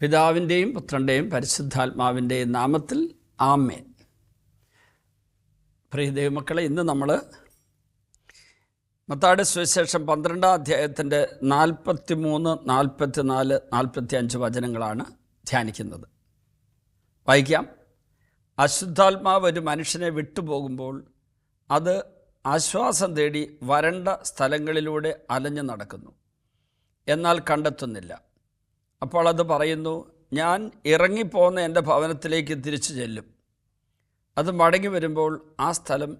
പിതാവിന്റെയും പുത്രന്റെയും പരിശുദ്ധാത്മാവിന്റെയും നാമത്തിൽ ആമേൻ. പ്രിയ ദൈവമക്കളെ ഇന്ന് നമ്മൾ മത്താട് സുവിശേഷം പന്ത്രണ്ടാം അധ്യായത്തിന്റെ നാൽപ്പത്തി മൂന്ന് നാൽപ്പത്തി നാല് നാൽപ്പത്തി അഞ്ച് വചനങ്ങളാണ് ധ്യാനിക്കുന്നത്. വായിക്കാം. അശുദ്ധാത്മാവ് ഒരു മനുഷ്യനെ വിട്ടുപോകുമ്പോൾ അത് ആശ്വാസം തേടി വരണ്ട സ്ഥലങ്ങളിലൂടെ അലഞ്ഞു നടക്കുന്നു. എന്നാൽ കണ്ടെത്തുന്നില്ല. അപ്പോൾ അത് പറയുന്നു ഞാൻ ഇറങ്ങിപ്പോന്ന എന്റെ ഭവനത്തിലേക്ക് തിരിച്ചു ചെല്ലും. അത് മടങ്ങി വരുമ്പോൾ ആ സ്ഥലം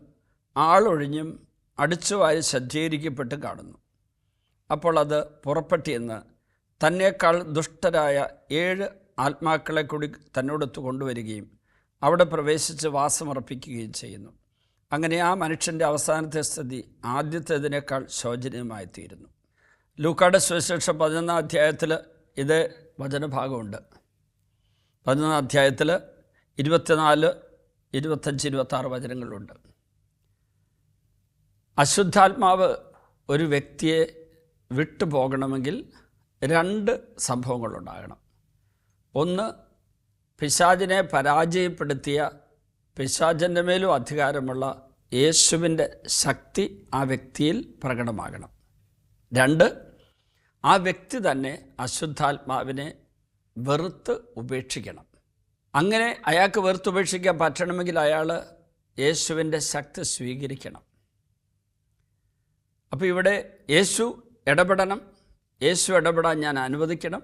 ആളൊഴിഞ്ഞും അടിച്ചുവാരി സജ്ജീകരിക്കപ്പെട്ട് കാണുന്നു. അപ്പോൾ അത് പുറപ്പെട്ടിയെന്ന് തന്നേക്കാൾ ദുഷ്ടരായ ഏഴ് ആത്മാക്കളെ കൂടി തന്നോടൊത്ത് കൊണ്ടുവരികയും അവിടെ പ്രവേശിച്ച് വാസമർപ്പിക്കുകയും ചെയ്യുന്നു. അങ്ങനെ ആ മനുഷ്യന്റെ അവസാനത്തെ സ്ഥിതി ആദ്യത്തേതിനേക്കാൾ ശോചനീയമായിത്തീരുന്നു. ലൂക്കാട് സുവിശേഷം പതിനൊന്നാം അധ്യായത്തിൽ ഇത് വചനഭാഗമുണ്ട്. പതിനൊന്നാം അധ്യായത്തിൽ ഇരുപത്തിനാല് ഇരുപത്തഞ്ച് ഇരുപത്താറ് വചനങ്ങളുണ്ട്. അശുദ്ധാത്മാവ് ഒരു വ്യക്തിയെ വിട്ടുപോകണമെങ്കിൽ രണ്ട് സംഭവങ്ങളുണ്ടാകണം. ഒന്ന് പിശാചിനെ പരാജയപ്പെടുത്തിയ പിശാചന്റെ മേലും അധികാരമുള്ള യേശുവിന്റെ ശക്തി ആ വ്യക്തിയിൽ പ്രകടമാകണം. രണ്ട് ആ വ്യക്തി തന്നെ അശുദ്ധാത്മാവിനെ വെറുത്ത് ഉപേക്ഷിക്കണം. അങ്ങനെ അയാൾക്ക് വെറുത്ത് ഉപേക്ഷിക്കാൻ പറ്റണമെങ്കിൽ അയാൾ യേശുവിന്റെ ശക്തി സ്വീകരിക്കണം. അപ്പോൾ ഇവിടെ യേശു ഇടപെടണം യേശു ഇടപെടാൻ ഞാൻ അനുവദിക്കണം.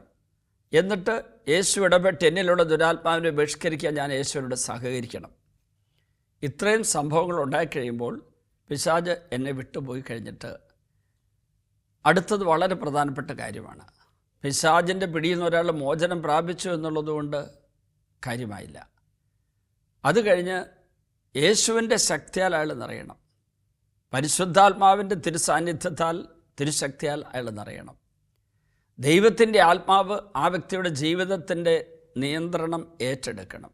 എന്നിട്ട് യേശു ഇടപെട്ട് എന്നിലുള്ള ദുരാത്മാവിനെ ബഹിഷ്കരിക്കാൻ ഞാൻ യേശുവിനോട് സഹകരിക്കണം. ഇത്രയും സംഭവങ്ങൾ ഉണ്ടായിക്കഴിയുമ്പോൾ പിശാജ് എന്നെ വിട്ടുപോയി കഴിഞ്ഞിട്ട് അടുത്തത് വളരെ പ്രധാനപ്പെട്ട കാര്യമാണ്. പിശാജിന്റെ പിടിയിൽ നിന്ന് ഒരാൾ മോചനം പ്രാപിച്ചു എന്നുള്ളതുകൊണ്ട് കാര്യമായില്ല. അത് കഴിഞ്ഞ് യേശുവിന്റെ ശക്തിയാൽ അയാൾ നിറയണം. പരിശുദ്ധാത്മാവിന്റെ തിരുസാന്നിധ്യത്താൽ തിരുശക്തിയാൽ അയാൾ നിറയണം. ദൈവത്തിന്റെ ആത്മാവ് ആ വ്യക്തിയുടെ ജീവിതത്തിന്റെ നിയന്ത്രണം ഏറ്റെടുക്കണം.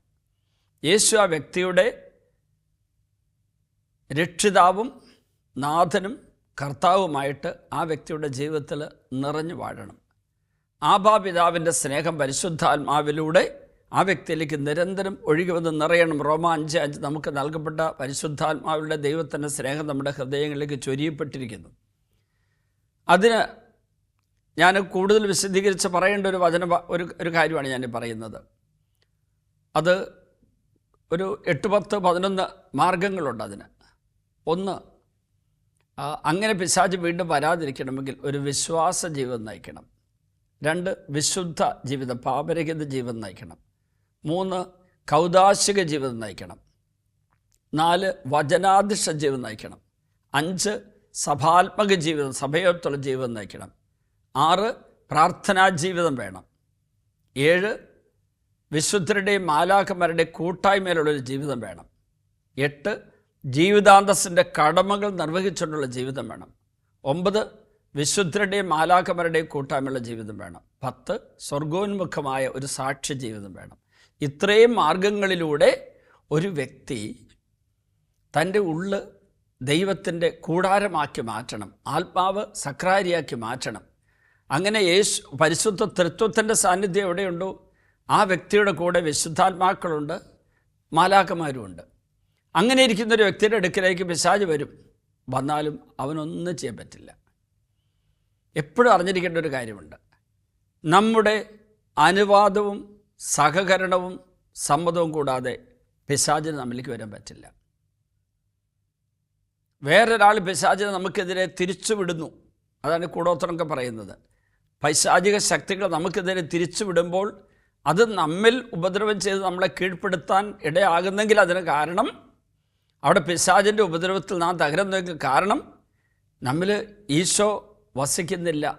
യേശു ആ വ്യക്തിയുടെ രക്ഷിതാവും നാഥനും കർത്താവുമായിട്ട് ആ വ്യക്തിയുടെ ജീവിതത്തിൽ നിറഞ്ഞു വാഴണം. ആബാപിതാവിന്റെ സ്നേഹം പരിശുദ്ധാത്മാവിലൂടെ ആ വ്യക്തിയിലേക്ക് നിരന്തരം ഒഴുകി വന്ന് നിറയണം. റോമ അഞ്ച് അഞ്ച് നമുക്ക് നൽകപ്പെട്ട പരിശുദ്ധാത്മാവിന്റെ ദൈവത്തിന്റെ സ്നേഹം നമ്മുടെ ഹൃദയങ്ങളിലേക്ക് ചൊരിയപ്പെട്ടിരിക്കുന്നു. അതിന് ഞാൻ കൂടുതൽ വിശദീകരിച്ച് പറയേണ്ട ഒരു വചന ഒരു ഒരു കാര്യമാണ് ഞാൻ പറയുന്നത്. അത് ഒരു എട്ട് പത്ത് പതിനൊന്ന് മാർഗങ്ങളുണ്ട് അതിന്. ഒന്ന് അങ്ങനെ പിശാജ് വീണ്ടും വരാതിരിക്കണമെങ്കിൽ ഒരു വിശ്വാസ ജീവിതം നയിക്കണം. രണ്ട് വിശുദ്ധ ജീവിതം പാപരഹിത ജീവിതം നയിക്കണം. മൂന്ന് കൗതാശിക ജീവിതം നയിക്കണം. നാല് വചനാധിഷ്ഠ ജീവിതം നയിക്കണം. അഞ്ച് സഭാത്മക ജീവിതം സഭയോത്തുള്ള ജീവിതം നയിക്കണം. ആറ് പ്രാർത്ഥനാ ജീവിതം വേണം. ഏഴ് വിശുദ്ധരുടെയും മാലാഖമാരുടെയും കൂട്ടായ്മയിലുള്ളൊരു ജീവിതം വേണം. എട്ട് ജീവിതാന്തസ്സിന്റെ കടമകൾ നിർവഹിച്ചുകൊണ്ടുള്ള ജീവിതം വേണം. ഒമ്പത് വിശുദ്ധരുടെയും മാലാഖമരുടെയും കൂട്ടായ്മയുള്ള ജീവിതം വേണം. പത്ത് സ്വർഗോന്മുഖമായ ഒരു സാക്ഷ്യ ജീവിതം വേണം. ഇത്രയും മാർഗങ്ങളിലൂടെ ഒരു വ്യക്തി തന്റെ ഉള്ള് ദൈവത്തിന്റെ കൂടാരമാക്കി മാറ്റണം. ആത്മാവ് സക്രാരിയാക്കി മാറ്റണം. അങ്ങനെ യേശു പരിശുദ്ധ തൃത്വത്തിന്റെ സാന്നിധ്യം എവിടെയുണ്ടോ? ആ വ്യക്തിയുടെ കൂടെ വിശുദ്ധാത്മാക്കളുണ്ട് മാലാക്കന്മാരുമുണ്ട് അങ്ങനെ ഇരിക്കുന്ന ഒരു വ്യക്തിയുടെ അടുക്കിലേക്ക് പിശാജ് വരും. വന്നാലും അവനൊന്നും ചെയ്യാൻ പറ്റില്ല. എപ്പോഴും അറിഞ്ഞിരിക്കേണ്ട ഒരു കാര്യമുണ്ട്. നമ്മുടെ അനുവാദവും സഹകരണവും സമ്മതവും കൂടാതെ പിശാചിന് നമ്മിലേക്ക് വരാൻ പറ്റില്ല. വേറൊരാൾ പിശാചിനെ നമുക്കെതിരെ തിരിച്ചുവിടുന്നു. അതാണ് കൂടോത്രമൊക്കെ പറയുന്നത്. പൈശാചിക ശക്തികൾ നമുക്കെതിരെ തിരിച്ചുവിടുമ്പോൾ അത് നമ്മിൽ ഉപദ്രവം ചെയ്ത് നമ്മളെ കീഴ്പ്പെടുത്താൻ ഇടയാകുന്നെങ്കിൽ അതിന് കാരണം അവിടെ പിശാചിന്റെ ഉപദ്രവത്തിൽ നാം തകരുന്നതിന് കാരണം നമ്മിൽ ഈശോ വസിക്കുന്നില്ല.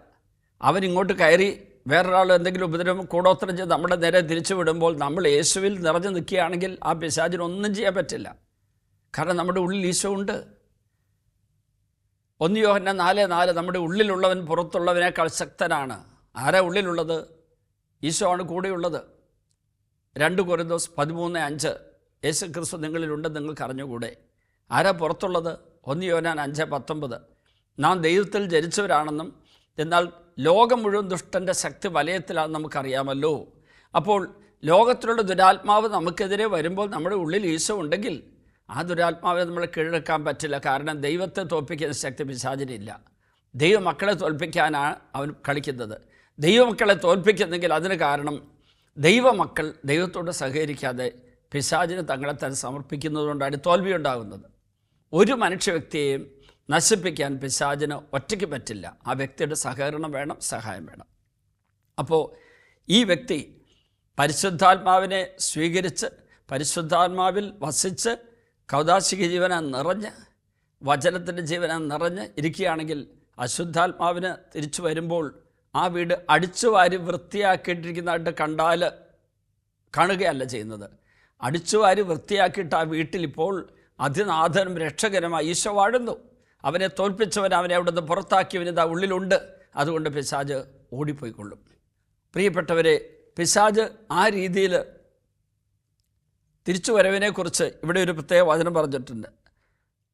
അവൻ ഇങ്ങോട്ട് കയറി വേറൊരാൾ എന്തെങ്കിലും ഉപദ്രവം കൂടോത്രം ചെയ്ത് നമ്മുടെ നേരെ തിരിച്ചു വിടുമ്പോൾ നമ്മൾ യേശുവിൽ നിറഞ്ഞു നിൽക്കുകയാണെങ്കിൽ ആ പിശാചിനൊന്നും ചെയ്യാൻ പറ്റില്ല. കാരണം നമ്മുടെ ഉള്ളിൽ ഈശോ ഉണ്ട്. ഒന്ന് യോഹന നാല് നാല് നമ്മുടെ ഉള്ളിലുള്ളവൻ പുറത്തുള്ളവനേക്കാൾ ശക്തനാണ്. ആരാ ഉള്ളിലുള്ളത്? ഈശോ ആണ് കൂടെയുള്ളത്. രണ്ട് കൊരിന്തോസ് പതിമൂന്ന് അഞ്ച്. യേശു ക്രിസ്തു നിങ്ങളിലുണ്ടെന്ന് നിങ്ങൾക്ക് അറിഞ്ഞുകൂടെ? ആരാ പുറത്തുള്ളത്? ഒന്ന് യോനാൻ അഞ്ച് പത്തൊമ്പത്. നാം ദൈവത്തിൽ ജനിച്ചവരാണെന്നും എന്നാൽ ലോകം മുഴുവൻ ദുഷ്ടന്റെ ശക്തി വലയത്തിലാണെന്ന് നമുക്കറിയാമല്ലോ. അപ്പോൾ ലോകത്തിലുള്ള ദുരാത്മാവ് നമുക്കെതിരെ വരുമ്പോൾ നമ്മുടെ ഉള്ളിൽ ഈശോ ഉണ്ടെങ്കിൽ ആ ദുരാത്മാവിനെ നമ്മൾ കീഴടക്കാൻ പറ്റില്ല. കാരണം ദൈവത്തെ തോൽപ്പിക്കുന്ന ശക്തി പിശാചിനില്ല. ദൈവമക്കളെ തോൽപ്പിക്കാനാണ് അവൻ കളിക്കുന്നത്. ദൈവമക്കളെ തോൽപ്പിക്കുന്നെങ്കിൽ അതിന് കാരണം ദൈവമക്കൾ ദൈവത്തോട് സഹകരിക്കാതെ പിശാചിന് തങ്ങളെ തന്നെ സമർപ്പിക്കുന്നതുകൊണ്ടാണ് തോൽവി ഉണ്ടാകുന്നത്. ഒരു മനുഷ്യ വ്യക്തിയെയും നശിപ്പിക്കാൻ പിശാചിന് ഒറ്റയ്ക്ക് പറ്റില്ല. ആ വ്യക്തിയുടെ സഹകരണം വേണം സഹായം വേണം. അപ്പോൾ ഈ വ്യക്തി പരിശുദ്ധാത്മാവിനെ സ്വീകരിച്ച് പരിശുദ്ധാത്മാവിൽ വസിച്ച് കൗതാശിക ജീവന നിറഞ്ഞ് വചനത്തിന്റെ ജീവന നിറഞ്ഞ് ഇരിക്കുകയാണെങ്കിൽ അശുദ്ധാത്മാവിന് തിരിച്ചു വരുമ്പോൾ ആ വീട് അടിച്ചു വാരി വൃത്തിയാക്കിയിട്ടിരിക്കുന്നതായിട്ട് കണ്ടാൽ കാണുകയല്ല ചെയ്യുന്നത്. അടിച്ചു വാരി വൃത്തിയാക്കിയിട്ട് ആ വീട്ടിലിപ്പോൾ അതിനാഥനും രക്ഷകരമായി ഈശോ വാഴുന്നു. അവനെ തോൽപ്പിച്ചവൻ അവനെ അവിടെ നിന്ന് പുറത്താക്കിയവനെ ഇതാ ഉള്ളിലുണ്ട്. അതുകൊണ്ട് പിശാജ് ഓടിപ്പോയിക്കൊള്ളും. പ്രിയപ്പെട്ടവരെ പിശാജ് ആ രീതിയിൽ തിരിച്ചു വരവിനെക്കുറിച്ച് ഇവിടെ ഒരു പ്രത്യേക വചനം പറഞ്ഞിട്ടുണ്ട്.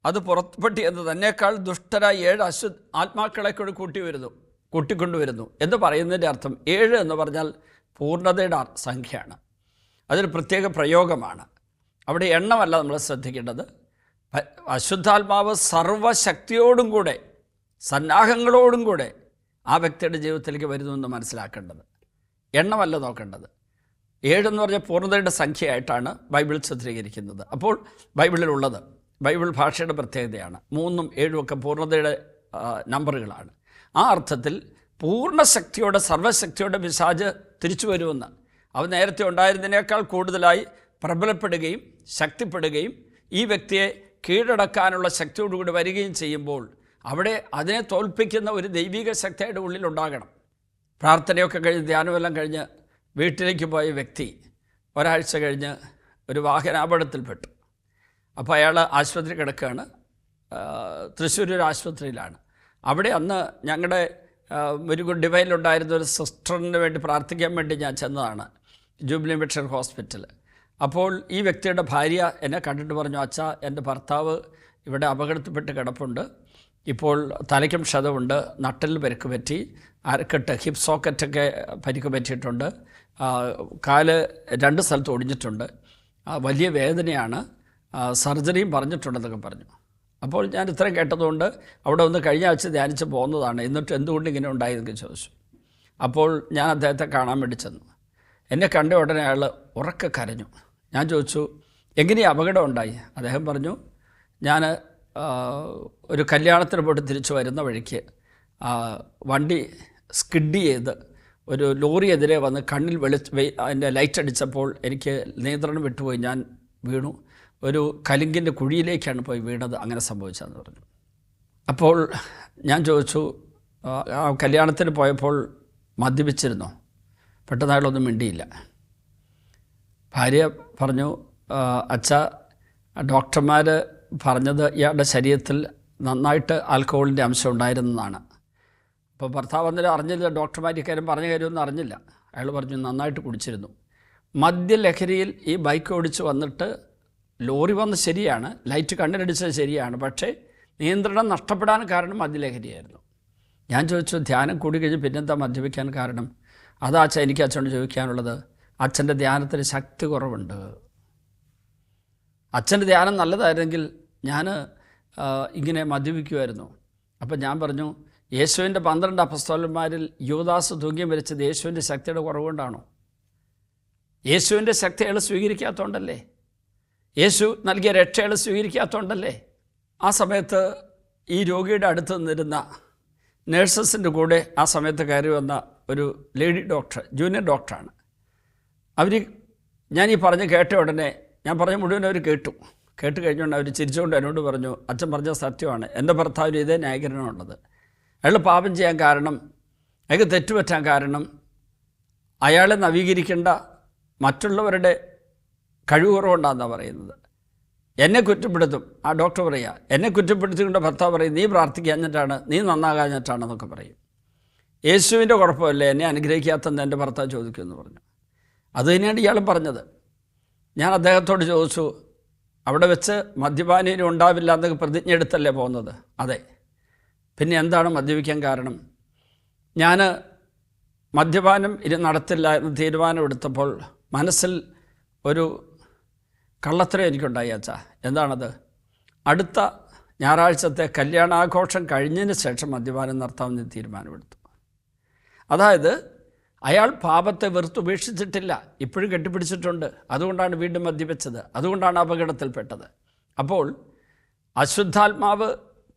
അത് പുറപ്പെട്ടി എന്ന് തന്നെക്കാൾ ദുഷ്ടരായ ഏഴ് അശു ആത്മാക്കളെ കൂടി കൂട്ടി വരുന്നു കൂട്ടിക്കൊണ്ടുവരുന്നു എന്ന് പറയുന്നതിന്റെ അർത്ഥം ഏഴ് എന്ന് പറഞ്ഞാൽ പൂർണതയുടെ സംഖ്യയാണ്. അതൊരു പ്രത്യേക പ്രയോഗമാണ്. അവിടെ എണ്ണമല്ല നമ്മൾ ശ്രദ്ധിക്കേണ്ടത്. അശുദ്ധാത്മാവ് സർവശക്തിയോടും കൂടെ സന്നാഹങ്ങളോടും കൂടെ ആ വ്യക്തിയുടെ ജീവിതത്തിലേക്ക് വരുന്നുവെന്ന് മനസ്സിലാക്കേണ്ടത്. എണ്ണമല്ല നോക്കേണ്ടത്. ഏഴെന്ന് പറഞ്ഞ പൂർണതയുടെ സംഖ്യയായിട്ടാണ് ബൈബിൾ ചിത്രീകരിക്കുന്നത്. അപ്പോൾ ബൈബിളിലുള്ളത് ബൈബിൾ ഭാഷയുടെ പ്രത്യേകതയാണ്. മൂന്നും ഏഴും ഒക്കെ പൂർണതയുടെ നമ്പറുകളാണ്. ആ അർത്ഥത്തിൽ പൂർണശക്തിയോടെ സർവശക്തിയോടെ പിശാജ് തിരിച്ചു വരുമെന്ന് അവൻ നേരത്തെ ഉണ്ടായിരുന്നതിനേക്കാൾ കൂടുതലായി പ്രബലപ്പെടുകയും ശക്തിപ്പെടുകയും ഈ വ്യക്തിയെ കീഴടക്കാനുള്ള ശക്തിയോടുകൂടി വരികയും ചെയ്യുമ്പോൾ അവിടെ അതിനെ തോൽപ്പിക്കുന്ന ഒരു ദൈവിക ശക്തിയുടെ ഉള്ളിലുണ്ടാകണം പ്രാർത്ഥനയൊക്കെ കഴിഞ്ഞ് ധ്യാനമെല്ലാം കഴിഞ്ഞ് വീട്ടിലേക്ക് പോയ വ്യക്തി ഒരാഴ്ച കഴിഞ്ഞ് ഒരു വാഹനാപകടത്തിൽപ്പെട്ടു അപ്പോൾ അയാൾ ആശുപത്രി കിടക്കുകയാണ്. തൃശ്ശൂർ ഒരു ആശുപത്രിയിലാണ്. അവിടെ അന്ന് ഞങ്ങളുടെ ഒരു ഡിവൈനിലുണ്ടായിരുന്ന ഒരു സിസ്റ്ററിന് വേണ്ടി പ്രാർത്ഥിക്കാൻ വേണ്ടി ഞാൻ ചെന്നതാണ് ജൂബിലി മിഷൻ ഹോസ്പിറ്റൽ. അപ്പോൾ ഈ വ്യക്തിയുടെ ഭാര്യ എന്നെ കണ്ടിട്ട് പറഞ്ഞു അച്ഛ എന്റെ ഭർത്താവ് ഇവിടെ അപകടത്തിൽപ്പെട്ട് കിടപ്പുണ്ട്. ഇപ്പോൾ തലയ്ക്കും ക്ഷതമുണ്ട് നട്ടൽ പരിക്ക് പറ്റി അരക്കെട്ട് ഹിപ് സോക്കറ്റൊക്കെ പരിക്ക് പറ്റിയിട്ടുണ്ട്. കാൽ രണ്ട് സ്ഥലത്ത് ഒടിഞ്ഞിട്ടുണ്ട്. വലിയ വേദനയാണ്. സർജറിയും പറഞ്ഞിട്ടുണ്ടെന്നൊക്കെ പറഞ്ഞു. അപ്പോൾ ഞാൻ ഇത്രയും കേട്ടതുകൊണ്ട് അവിടെ ഒന്ന് കഴിഞ്ഞ ആഴ്ച ധ്യാനിച്ച് പോകുന്നതാണ്. എന്നിട്ട് എന്തുകൊണ്ട് ഇങ്ങനെ ഉണ്ടായതെന്ന് ചോദിച്ചു. അപ്പോൾ ഞാൻ അദ്ദേഹത്തെ കാണാൻ വേണ്ടി ചെന്നു. എന്നെ കണ്ട ഉടനെ അയാൾ ഉറക്കെ കരഞ്ഞു. ഞാൻ ചോദിച്ചു എങ്ങനെയാണ് അപകടം ഉണ്ടായി? അദ്ദേഹം പറഞ്ഞു ഞാൻ ഒരു കല്യാണത്തിന് പോയിട്ട് തിരിച്ചു വരുന്ന വഴിക്ക് വണ്ടി സ്കിഡ് ചെയ്ത് ഒരു ലോറി എതിരെ വന്ന് കണ്ണിൽ വെളി അതിന്റെ ലൈറ്റ് അടിച്ചപ്പോൾ എനിക്ക് നിയന്ത്രണം വിട്ടുപോയി. ഞാൻ വീണു. ഒരു കലിങ്കിന്റെ കുഴിയിലേക്കാണ് പോയി വീണത് അങ്ങനെ സംഭവിച്ചതെന്ന് പറഞ്ഞു. അപ്പോൾ ഞാൻ ചോദിച്ചു ആ, കല്യാണത്തിന് പോയപ്പോൾ മദ്യപിച്ചിരുന്നോ? പെട്ടെന്ന് അയാളൊന്നും മിണ്ടിയില്ല. ഭാര്യ പറഞ്ഞു "ആ, അച്ഛ ഡോക്ടർമാർ പറഞ്ഞത് ഇയാളുടെ ശരീരത്തിൽ നന്നായിട്ട് ആൽക്കഹോളിന്റെ അംശം ഉണ്ടായിരുന്നതാണ്. അപ്പോൾ ഭർത്താവ് അന്നേരം അറിഞ്ഞില്ല ഡോക്ടർമാർ ഇക്കാര്യം പറഞ്ഞ കാര്യമൊന്നും അറിഞ്ഞില്ല. അയാൾ പറഞ്ഞു നന്നായിട്ട് കുടിച്ചിരുന്നു. മദ്യലഹരിയിൽ ഈ ബൈക്ക് ഓടിച്ച് വന്നിട്ട് ലോറി വന്ന് ശരിയാണ് ലൈറ്റ് കണ്ണിലടിച്ചത് ശരിയാണ് പക്ഷേ നിയന്ത്രണം നഷ്ടപ്പെടാൻ കാരണം മദ്യലഹരിയായിരുന്നു. ഞാൻ ചോദിച്ചു ധ്യാനം കൂടി കഴിഞ്ഞ് പിന്നെന്താ മദ്യപിക്കാൻ കാരണം? അതാ അച്ഛൻ എനിക്ക് അച്ഛനോട് ചോദിക്കാനുള്ളത് അച്ഛന്റെ ധ്യാനത്തിന് ശക്തി കുറവുണ്ട്. അച്ഛന്റെ ധ്യാനം നല്ലതായിരുന്നെങ്കിൽ ഞാൻ ഇങ്ങനെ മദ്യപിക്കുമായിരുന്നു അപ്പം ഞാൻ പറഞ്ഞു യേശുവിന്റെ പന്ത്രണ്ട് അപസ്തോലന്മാരിൽ യുവദാസ് തൂങ്ങിയം വരച്ചത് യേശുവിന്റെ ശക്തിയുടെ കുറവുകൊണ്ടാണോ? യേശുവിന്റെ ശക്തി അയാൾ സ്വീകരിക്കാത്തതുകൊണ്ടല്ലേ? യേശു നൽകിയ രക്ഷകൾ സ്വീകരിക്കാത്തതുകൊണ്ടല്ലേ ആ സമയത്ത് ഈ രോഗിയുടെ അടുത്ത് നിന്നിരുന്ന നേഴ്സസിന്റെ കൂടെ ആ സമയത്ത് കയറി വന്ന ഒരു ലേഡി ഡോക്ടർ ജൂനിയർ ഡോക്ടറാണ്. അവർ ഞാൻ ഈ പറഞ്ഞ് കേട്ട ഉടനെ ഞാൻ പറഞ്ഞ മുഴുവൻ അവർ കേട്ടു. കേട്ട് കഴിഞ്ഞുകൊണ്ട് അവർ ചിരിച്ചുകൊണ്ട് എന്നോട് പറഞ്ഞു അച്ഛൻ പറഞ്ഞ സത്യമാണ്. എന്റെ ഭർത്താവിന് ഇതേ ന്യായീകരണമുള്ളത് അയാൾ പാപം ചെയ്യാൻ കാരണം അയാൾക്ക് തെറ്റുപറ്റാൻ കാരണം അയാളെ നവീകരിക്കേണ്ട മറ്റുള്ളവരുടെ കഴിവ് കുറവുണ്ടാന്നാണ് പറയുന്നത്. എന്നെ കുറ്റപ്പെടുത്തും. ആ ഡോക്ടർ പറയുക എന്നെ കുറ്റപ്പെടുത്തിക്കൊണ്ട് ഭർത്താവ് പറയും നീ പ്രാർത്ഥിക്കാഞ്ഞിട്ടാണ് നീ നന്നാകാഞ്ഞിട്ടാണെന്നൊക്കെ പറയും. യേശുവിന്റെ കുഴപ്പമല്ലേ? എന്നെ അനുഗ്രഹിക്കാത്തെന്ന് എന്റെ ഭർത്താവ് ചോദിക്കുമെന്ന് പറഞ്ഞു. അത് തന്നെയാണ് ഇയാളും പറഞ്ഞത്. ഞാൻ അദ്ദേഹത്തോട് ചോദിച്ചു അവിടെ വെച്ച് മദ്യപാനീയം ഉണ്ടാവില്ല എന്നൊക്കെ പ്രതിജ്ഞ എടുത്തല്ലേ പോകുന്നത്? അതെ. പിന്നെ എന്താണ് മദ്യപിക്കാൻ കാരണം? ഞാൻ മദ്യപാനം ഇനി നടത്തില്ല എന്ന് തീരുമാനമെടുത്തപ്പോൾ മനസ്സിൽ ഒരു കള്ളത്തരം എനിക്കുണ്ടായി അച്ഛാ. എന്താണത്? അടുത്ത ഞായറാഴ്ചത്തെ കല്യാണാഘോഷം കഴിഞ്ഞതിന് ശേഷം മദ്യപാനം നടത്താമെന്ന് തീരുമാനമെടുത്തു. അതായത് അയാൾ പാപത്തെ വെറുത്തുപേക്ഷിച്ചിട്ടില്ല ഇപ്പോഴും കെട്ടിപ്പിടിച്ചിട്ടുണ്ട്. അതുകൊണ്ടാണ് വീണ്ടും മദ്യപിച്ചത്. അതുകൊണ്ടാണ് അപകടത്തിൽപ്പെട്ടത്. അപ്പോൾ അശുദ്ധാത്മാവ്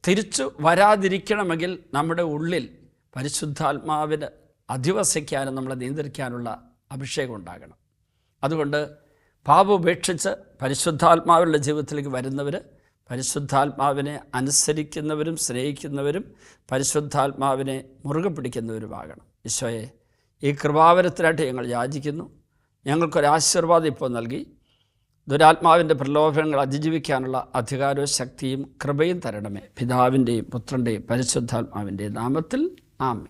തിരിച്ചു വരാതിരിക്കണമെങ്കിൽ നമ്മുടെ ഉള്ളിൽ പരിശുദ്ധാത്മാവിന് അധിവസിക്കാനും നമ്മളെ നിയന്ത്രിക്കാനുള്ള അഭിഷേകം ഉണ്ടാകണം. അതുകൊണ്ട് പാപം ഉപേക്ഷിച്ച് പരിശുദ്ധാത്മാവിന്റെ ജീവിതത്തിലേക്ക് വരുന്നവർ പരിശുദ്ധാത്മാവിനെ അനുസരിക്കുന്നവരും സ്നേഹിക്കുന്നവരും പരിശുദ്ധാത്മാവിനെ മുറുകെ പിടിക്കുന്നവരുമാകണം. ഈശോയെ ഈ കൃപാവരത്തിനായിട്ട് ഞങ്ങൾ യാചിക്കുന്നു. ഞങ്ങൾക്കൊരാശീർവാദം ഇപ്പോൾ നൽകി. ദുരാത്മാവിന്റെ പ്രലോഭനങ്ങൾ അതിജീവിക്കാനുള്ള അധികാരവും ശക്തിയും കൃപയും തരണമേ. പിതാവിന്റെയും പുത്രന്റെയും പരിശുദ്ധാത്മാവിന്റെയും നാമത്തിൽ. ആമേ